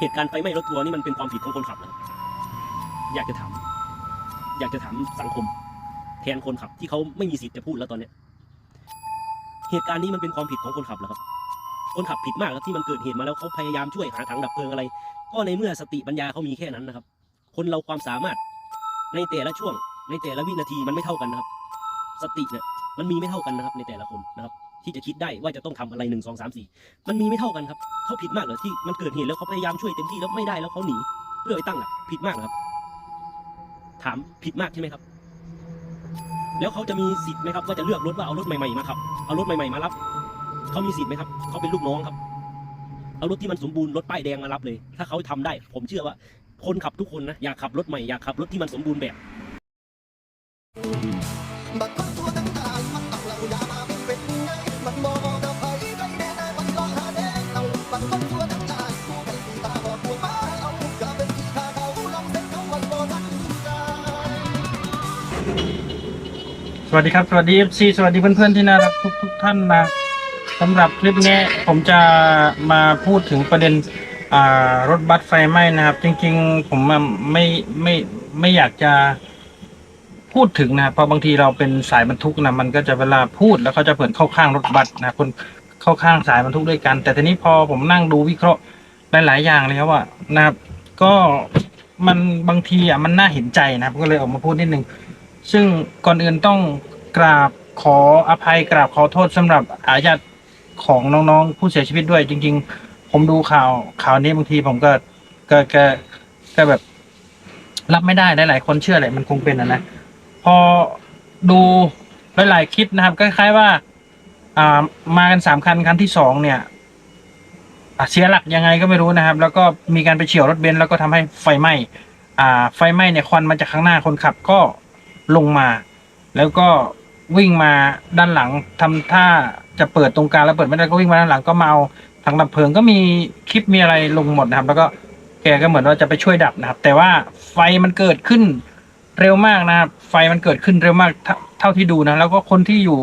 เหตุการณ์ไฟไหม้รถทัวร์นี่มันเป็นความผิดของคนขับเหรออยากจะถามอยากจะถามสังคม แทนคนขับที่เขาไม่มีสิทธิ์จะพูดแล้วตอนเนี้ยเหตุการณ์นี้มันเป็นความผิดของคนขับเหรอครับ คนขับผิดมากครับที่มันเกิดเหตุมาแล้วเขาพยายามช่วยหาถังดับเพลิงอะไร ก็ในเมื่อสติปัญญาเขามีแค่นั้นนะครับ คนเราความสามารถในแต่ละช่วง ในแต่ละวินาทีมันไม่เท่ากันนะครับ สติเนี่ยมันมีไม่เท่ากันนะครับในแต่ละคนนะครับ ที่จะคิดได้ว่าจะต้องทำอะไรหนึ่งสองสามสี่มันมีไม่เท่ากันครับเขาผิดมากเลยที่มันเกิดเหตุแล้วเขาพยายามช่วยเต็มที่แล้วไม่ได้แล้วเขาหนีเพื่อไปตั้งหลักผิดมากนะครับ ถามผิดมากใช่ไหมครับ แล้วเขาจะมีสิทธิ์ไหมครับว่าจะเลือกรถว่าเอารถใหม่ๆมาขับเอารถใหม่ๆมารับเขามีสิทธิ์ไหมครับเขาเป็นลูกน้องครับ เอารถที่มันสมบูรณ์รถป้ายแดงมารับเลย ถ้าเขาทำได้ ผมเชื่อว่า คนขับทุกคนนะอยากขับรถใหม่อยากขับรถที่มันสมบูรณ์แบบ สวัสดีครับ สวัสดี FC สวัสดีเพื่อนๆที่น่ารักทุกทุกๆท่านนะสำหรับคลิปนี้ผมจะมาพูดถึงประเด็นอ่ารถบัสไฟไหม้นะครับ จริงๆ ผมอะไม่ไม่ไม่อยากจะพูดถึงนะครับเพราะบางทีเราเป็นสายบรรทุกนะมันก็จะเวลาพูดแล้วเขาจะเปิดเข้าข้างรถบัสนะคนเข้าข้างสายบรรทุกด้วยกัน แต่ทีนี้พอผมนั่งดูวิเคราะห์หลายๆอย่างเลยครับว่านะครับ ก็มันบางทีอะมันน่าเห็นใจนะครับก็เลยออกมาพูดนิดนึง ซึ่งก่อนอื่นต้องกราบขออภัยกราบขอโทษสำหรับอาญาติของน้องๆ ผู้เสียชีวิตด้วยจริง ๆ ผมดูข่าวข่าวนี้บางทีผมก็ก็ก็ก็แบบ รับไม่ได้หลายๆคนเชื่อแหละมันคงเป็นนะนะพอดูหลายๆคลิปนะครับคล้ายๆว่า อ่ามากันสามคันคันที่สองเนี่ยเสียหลักยังไงก็ไม่รู้นะครับ แล้วก็มีการไปเฉี่ยวรถเบนซ์แล้วก็ทำให้ไฟไหม้อ่า ไฟไหม้เนี่ยควันมาจากข้างหน้าคนขับก็ ลงมา แล้วก็วิ่งมาด้านหลังทำท่าจะเปิดตรงกลางแล้วเปิดไม่ได้ก็วิ่งมาด้านหลังก็มาเอาถังดับเพลิงก็มีคลิปมีอะไรลงหมดนะครับ แล้วก็แกก็เหมือนว่าจะไปช่วยดับนะครับ แต่ว่าไฟมันเกิดขึ้นเร็วมากนะครับ ไฟมันเกิดขึ้นเร็วมากเท่าเท่าที่ดูนะ แล้วก็คนที่อยู่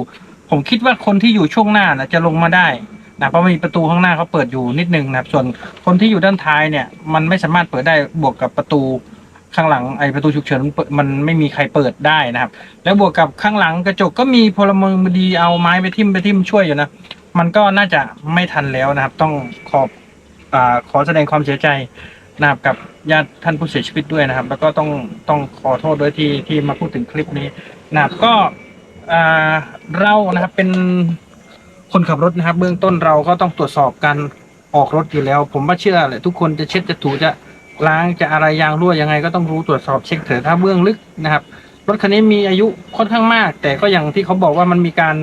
ผมคิดว่าคนที่อยู่ช่วงหน้านะจะลงมาได้นะเพราะมีประตูข้างหน้าเขาเปิดอยู่นิดนึงนะครับ ส่วนคนที่อยู่ด้านท้ายเนี่ย มันไม่สามารถเปิดได้บวกกับประตู ข้างหลังไอประตูฉุกเฉินมันเปิดมันไม่มีใครเปิดได้นะครับ แล้วบวกกับข้างหลังกระจกก็มีพลเมืองดีเอาไม้ไปทิ่มไปทิ่มช่วยอยู่นะมันก็น่าจะไม่ทันแล้วนะครับ ต้องขอบอ่าขอแสดงความเสียใจนะครับกับญาติท่านผู้เสียชีวิตด้วยนะครับ แล้วก็ต้องต้องขอโทษด้วยที่ที่มาพูดถึงคลิปนี้นะครับก็อ่าเรานะครับเป็นคนขับรถนะครับ เบื้องต้นเราก็ต้องตรวจสอบการออกรถอยู่แล้ว ผมว่าเชื่อแหละทุกคนจะเช็ดจะถูจะ ล้างจะอะไรยางรั่วยังไงก็ต้องรู้ตรวจสอบเช็คเถอะถ้าเบื้องลึกนะครับ รถคันนี้มีอายุค่อนข้างมาก แต่ก็อย่างที่เขาบอกว่ามันมีการ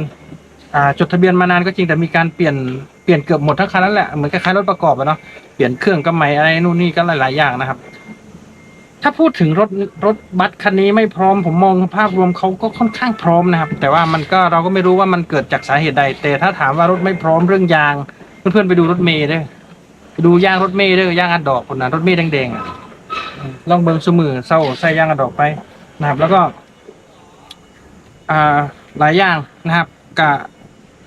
จดทะเบียนมานานก็จริงแต่มีการเปลี่ยนเปลี่ยนเกือบหมดทั้งคันแล้วแหละเหมือนคล้ายๆรถประกอบอะเนาะเปลี่ยนเครื่องก็ใหม่อะไรนู่นนี่ก็หลาย ๆ อย่างนะครับ ถ้าพูดถึงรถรถบัสคันนี้ไม่พร้อมผมมองภาพรวมเขาก็ค่อนข้างพร้อมนะครับ แต่ว่ามันก็เราก็ไม่รู้ว่ามันเกิดจากสาเหตุใด แต่ถ้าถามว่ารถไม่พร้อมเรื่องยาง เพื่อนๆไปดูรถเมย์ด้อไป ดูย่างรถเมย์เด้อย่างอัดดอกคนนั้นรถเมย์แดงๆอะลองเบิ่งสมือเศร้าใส่ยางอัดดอกไปนะครับ แล้วก็ อ่าหลายอย่างนะครับกับ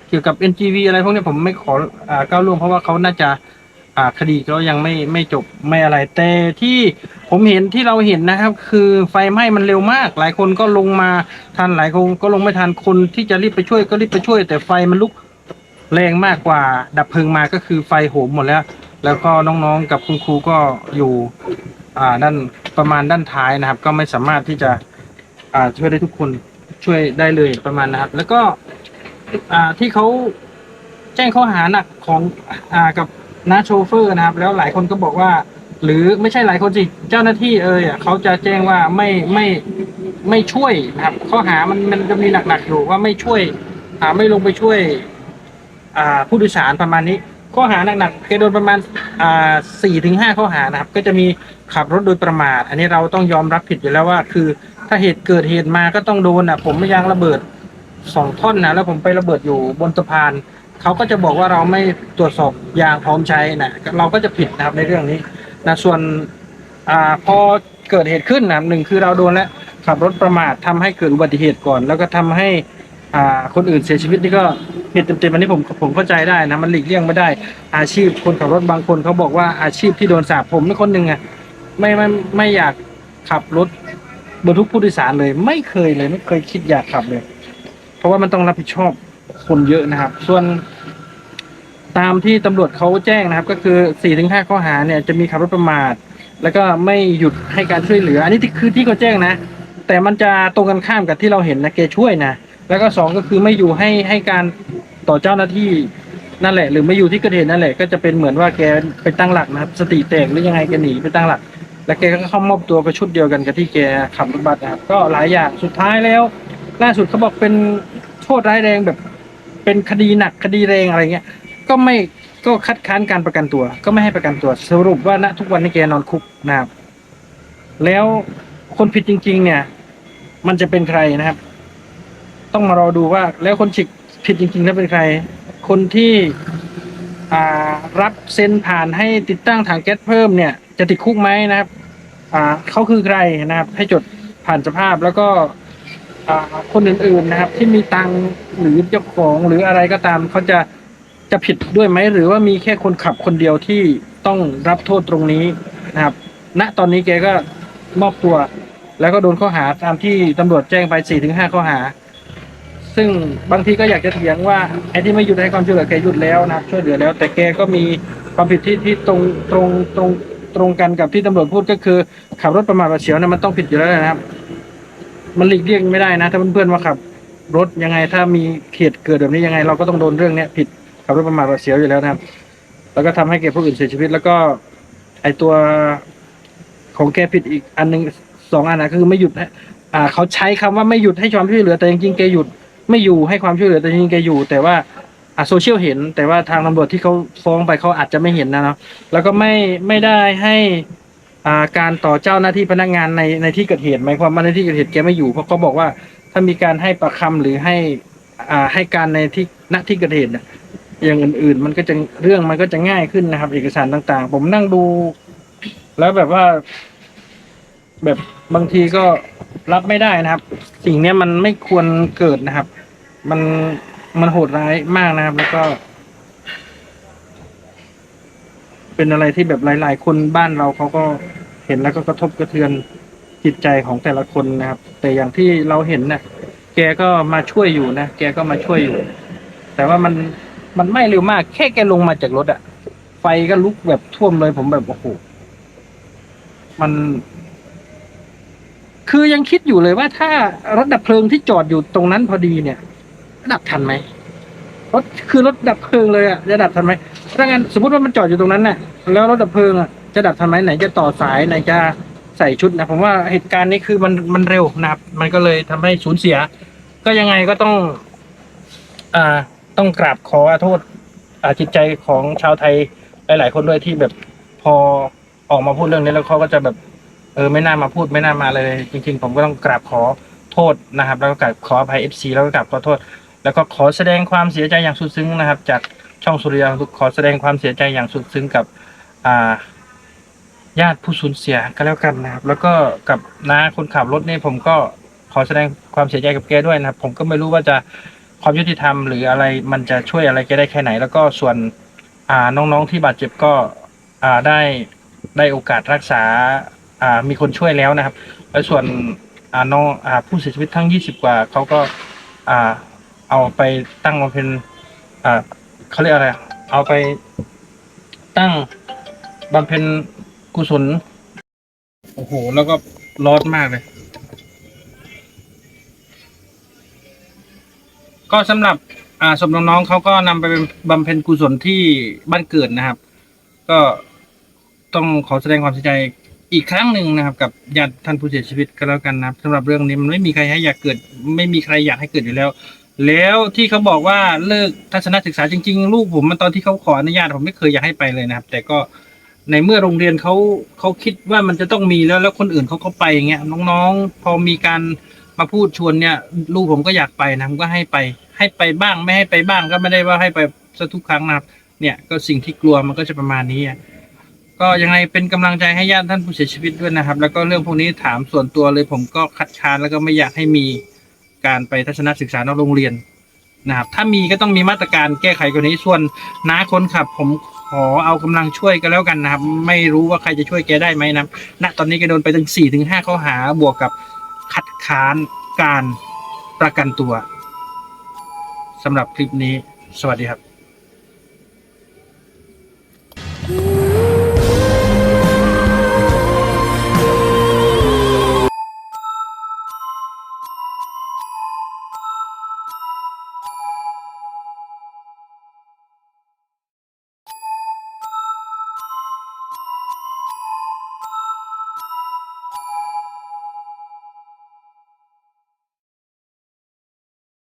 เกี่ยวกับ NGV อะไรพวกนี้ผมไม่ขออ่าก้าวล่วงเพราะว่าเขาน่าจะอ่าคดีก็ยังไม่ไม่จบไม่อะไร แต่ที่ผมเห็นที่เราเห็นนะครับ คือไฟไหม้มันเร็วมาก หลายคนก็ลงมาทันหลายคนก็ลงไม่ทันคนที่จะรีบไปช่วยก็รีบไปช่วย แต่ไฟมันลุกแรงมากกว่าดับเพลิงมาก็คือไฟโหมหมดแล้ว แล้วก็น้องๆกับคุณครูก็อยู่อ่าด้านประมาณด้านท้ายนะครับ ก็ไม่สามารถที่จะอ่าช่วยได้ทุกคนช่วยได้เลยประมาณนะครับ แล้วก็อ่าที่เขาแจ้งข้อหาหนักของอ่ากับน้าโชเฟอร์นะครับ แล้วหลายคนก็บอกว่า หรือไม่ใช่หลายคนสิเจ้าหน้าที่เอยอะเขาจะแจ้งว่าไม่ไม่ไม่ช่วยนะครับ ข้อหามันมันจะมีหนักๆอยู่ว่าไม่ช่วยอ่าไม่ลงไปช่วย อ่าผู้โดยสารประมาณนี้ ข้อหาหนักๆแกโดนประมาณอ่าสี่ถึงห้าข้อหานะครับ ก็จะมีขับรถโดยประมาท อันนี้เราต้องยอมรับผิดอยู่แล้วว่า คือถ้าเหตุเกิดเหตุมาก็ต้องโดนอะ ผมไม่ยางระเบิดสองท่อนนะแล้วผมไประเบิดอยู่บนสะพานเขาก็จะบอกว่าเราไม่ตรวจสอบยางพร้อมใช้นะเราก็จะผิดนะครับในเรื่องนี้นะส่วนอ่าพอเกิดเหตุขึ้นนะหนึ่งคือเราโดนแล้วขับรถประมาททำให้เกิดอุบัติเหตุก่อน แล้วก็ทำให้ อ่าคนอื่นเสียชีวิตนี่ก็ผิดเต็มๆอันนี้ผมผมเข้าใจได้นะมันหลีกเลี่ยงไม่ได้ อาชีพคนขับรถบางคนเขาบอกว่าอาชีพที่โดนสาปผมเป็นคนหนึ่งอะไม่ไม่ไม่อยากขับรถบรรทุกผู้โดยสารเลย ไม่เคยเลย ไม่เคยคิดอยากขับเลย เพราะว่ามันต้องรับผิดชอบคนเยอะนะครับ ส่วนตามที่ตำรวจเขาแจ้งนะครับ ก็คือ4ี่ถึงห้าข้อหาเนี่ยจะมีขับรถประมาท แล้วก็ไม่หยุดให้การช่วยเหลือ อันนี้คือที่เขาแจ้งนะ แต่มันจะตรงกันข้ามกับที่เราเห็นนะแกช่วยนะ แล้วก็สองก็คือไม่อยู่ให้ให้การต่อเจ้าหน้าที่นั่นแหละ หรือไม่อยู่ที่เกิดเหตุนั่นแหละ ก็จะเป็นเหมือนว่าแกไปตั้งหลักนะครับ สติแตกหรือยังไงแกหนีไปตั้งหลัก แล้วแกก็เข้ามอบตัวไปชุดเดียวกันกับที่แกขับรถบัสนะครับ ก็หลายอย่างสุดท้ายแล้ว ล่าสุดเขาบอกเป็นโทษร้ายแรงแบบ เป็นคดีหนักคดีแรงอะไรเงี้ย ก็ไม่ก็คัดค้านการประกันตัว ก็ไม่ให้ประกันตัว สรุปว่าณทุกวันนี้แกนอนคุกนะครับ แล้วคนผิดจริง ๆ เนี่ย มันจะเป็นใครนะครับ ต้องมารอดูว่า แล้วคนผิดผิดจริงๆ แล้วเป็นใคร คนที่รับเซ็นผ่านให้ติดตั้งถังแก๊สเพิ่มเนี่ย จะติดคุกไหมนะครับเขาคือใครนะครับ ให้จดผ่านสภาพแล้วก็คนอื่นๆนะครับ ที่มีตังหรือเจ้าของหรืออะไรก็ตามเขาจะจะผิดด้วยไหมหรือว่ามีแค่คนขับคนเดียวที่ต้องรับโทษตรงนี้นะครับ ณตอนนี้แกก็มอบตัว แล้วก็โดนข้อหาตามที่ตำรวจแจ้งไป4ี่ถึงห้าข้อหา ซึ่งบางทีก็อยากจะเถียงว่าไอ้ที่ไม่หยุดให้ความช่วยเหลือแกหยุดแล้วนะครับ ช่วยเหลือแล้ว แต่แกก็มีความผิดที่ที่ตรงตรงตรงตรงกันกับที่ตำรวจพูดก็คือ ขับรถประมาทหวาดเสียวเนี่ยมันต้องผิดอยู่แล้วนะครับ มันหลีกเลี่ยงไม่ได้นะ ถ้าเพื่อนๆว่าขับรถยังไงถ้ามีเหตุเกิดแบบนี้ยังไง เราก็ต้องโดนเรื่องเนี้ยผิดขับรถประมาทหวาดเสียวอยู่แล้วนะครับ แล้วก็ทำให้แกผู้อื่นเสียชีวิต แล้วก็ ไอตัวของแกผิดอีกอันหนึ่งสองอันนะคือไม่หยุดให้อ่าเขาใช้คำว่าไม่หยุดให้ความช่วยเหลือแต่จริงๆแกหยุด ไม่อยู่ให้ความช่วยเหลือแต่จริงๆแกอยู่ แต่ว่าอ่าโซเชียลเห็น แต่ว่าทางตำรวจที่เขาฟ้องไปเขาอาจจะไม่เห็นนะเนาะแล้วก็ไม่ไม่ได้ให้อ่าการต่อเจ้าหน้าที่พนักงานในในที่เกิดเหตุหมายความว่าในที่เกิดเหตุแกไม่อยู่เพราะเขาบอกว่าถ้ามีการให้ประคำหรือให้อ่าให้การในที่ณที่เกิดเหตุเนี่ยอย่างอื่นๆ มันก็จะเรื่องมันก็จะง่ายขึ้นนะครับ เอกสารต่าง ๆ ผมนั่งดู แล้วแบบว่า แบบบางทีก็รับไม่ได้นะครับ สิ่งเนี้ยมันไม่ควรเกิดนะครับ มันมันโหดร้ายมากนะครับ แล้วก็ เป็นอะไรที่แบบหลาย ๆ คนบ้านเราเขาก็เห็นแล้วก็กระทบกระเทือนจิตใจของแต่ละคนนะครับ แต่อย่างที่เราเห็นน่ะ แกก็มาช่วยอยู่นะแกก็มาช่วยอยู่ แต่ว่ามันมันไหม้เร็วมาก แค่แกลงมาจากรถอะไฟก็ลุกแบบท่วมเลยผมแบบโอ้โหมัน คือยังคิดอยู่เลยว่าถ้ารถดับเพลิงที่จอดอยู่ตรงนั้นพอดีเนี่ย ดับทันไหมรถคือรถดับเพลิงเลยอะจะดับทันไหมถ้างั้นสมมติว่ามันจอดอยู่ตรงนั้นน่ะ แล้วรถดับเพลิงอะจะดับทันไหมไหนจะต่อสายไหนจะใส่ชุดนะผมว่าเหตุการณ์นี้คือมันมันเร็วนะครับมันก็เลยทำให้สูญเสีย ก็ยังไงก็ต้อง อ่าต้องกราบขอโทษอาจิตใจของชาวไทยหลาย ๆ คนด้วยที่แบบพอออกมาพูดเรื่องนี้แล้วเขาก็จะแบบ เออไม่น่ามาพูดไม่น่ามาเลย จริง ๆ ผมก็ต้องกราบขอโทษนะครับ แล้วก็กราบขออภัยเอฟซีแล้วก็กราบขอโทษ แล้วก็ขอแสดงความเสียใจอย่างสุดซึ้งนะครับ จากช่องสุริยาขอแสดงความเสียใจอย่างสุดซึ้งกับอ่าญาติผู้สูญเสียก็แล้วกันนะครับ แล้วก็กับน้าคนขับรถนี่ผมก็ขอแสดงความเสียใจกับแกด้วยนะครับ ผมก็ไม่รู้ว่าจะความยุติธรรม หรืออะไรมันจะช่วยอะไรแกได้แค่ไหน แล้วก็ส่วนอ่าน้องๆที่บาดเจ็บก็อ่าได้ได้โอกาสรักษาอ่ามีคนช่วยแล้วนะครับ แล้วส่วนอ่าน้องอ่าผู้เสียชีวิตทั้งยี่สิบกว่าเขาก็อ่า เอาไปตั้งมาเป็นอ่าเขาเรียกอะไร เอาไปตั้งบำเพ็ญกุศล โอ้โห แล้วก็ร้อนมากเลย ก็สำหรับอ่าศพน้องๆเขาก็นำไปเป็นบำเพ็ญกุศลที่บ้านเกิดนะครับ ก็ต้องขอแสดงความเสียใจอีกครั้งหนึ่งนะครับ กับญาติท่านผู้เสียชีวิตก็แล้วกันนะครับสำหรับเรื่องนี้มันไม่มีใครให้อยากเกิด ไม่มีใครอยากให้เกิดอยู่แล้ว แล้วที่เขาบอกว่าเลิกทัศนศึกษาจริง ๆ ลูกผมมันตอนที่เขาขออนุญาตผมไม่เคยอยากให้ไปเลยนะครับ แต่ก็ในเมื่อโรงเรียนเขาเขาคิดว่ามันจะต้องมีแล้วแล้วคนอื่นเขาก็ไปอย่างเงี้ยน้องๆ พอมีการมาพูดชวนเนี่ย ลูกผมก็อยากไปนะผมก็ให้ไป ให้ไปบ้างไม่ให้ไปบ้างก็ไม่ได้ว่าให้ไปซะทุกครั้งนะครับ เนี่ยก็สิ่งที่กลัวมันก็จะประมาณนี้ก็ยังไงเป็นกำลังใจให้ญาติท่านผู้เสียชีวิตด้วยนะครับ แล้วก็เรื่องพวกนี้ถามส่วนตัวเลยผมก็คัดค้านแล้วก็ไม่อยากให้มี การไปทัศนศึกษานอกโรงเรียนนะครับ ถ้ามีก็ต้องมีมาตรการแก้ไขกว่านี้ส่วนน้าคนขับ ผมขอเอากำลังช่วยกันแล้วกันนะครับ ไม่รู้ว่าใครจะช่วยแกได้ไหมนะณตอนนี้แกโดนไปถึงสี่ถึงห้าข้อหาบวกกับคัดค้านการประกันตัวสำหรับคลิปนี้ สวัสดีครับ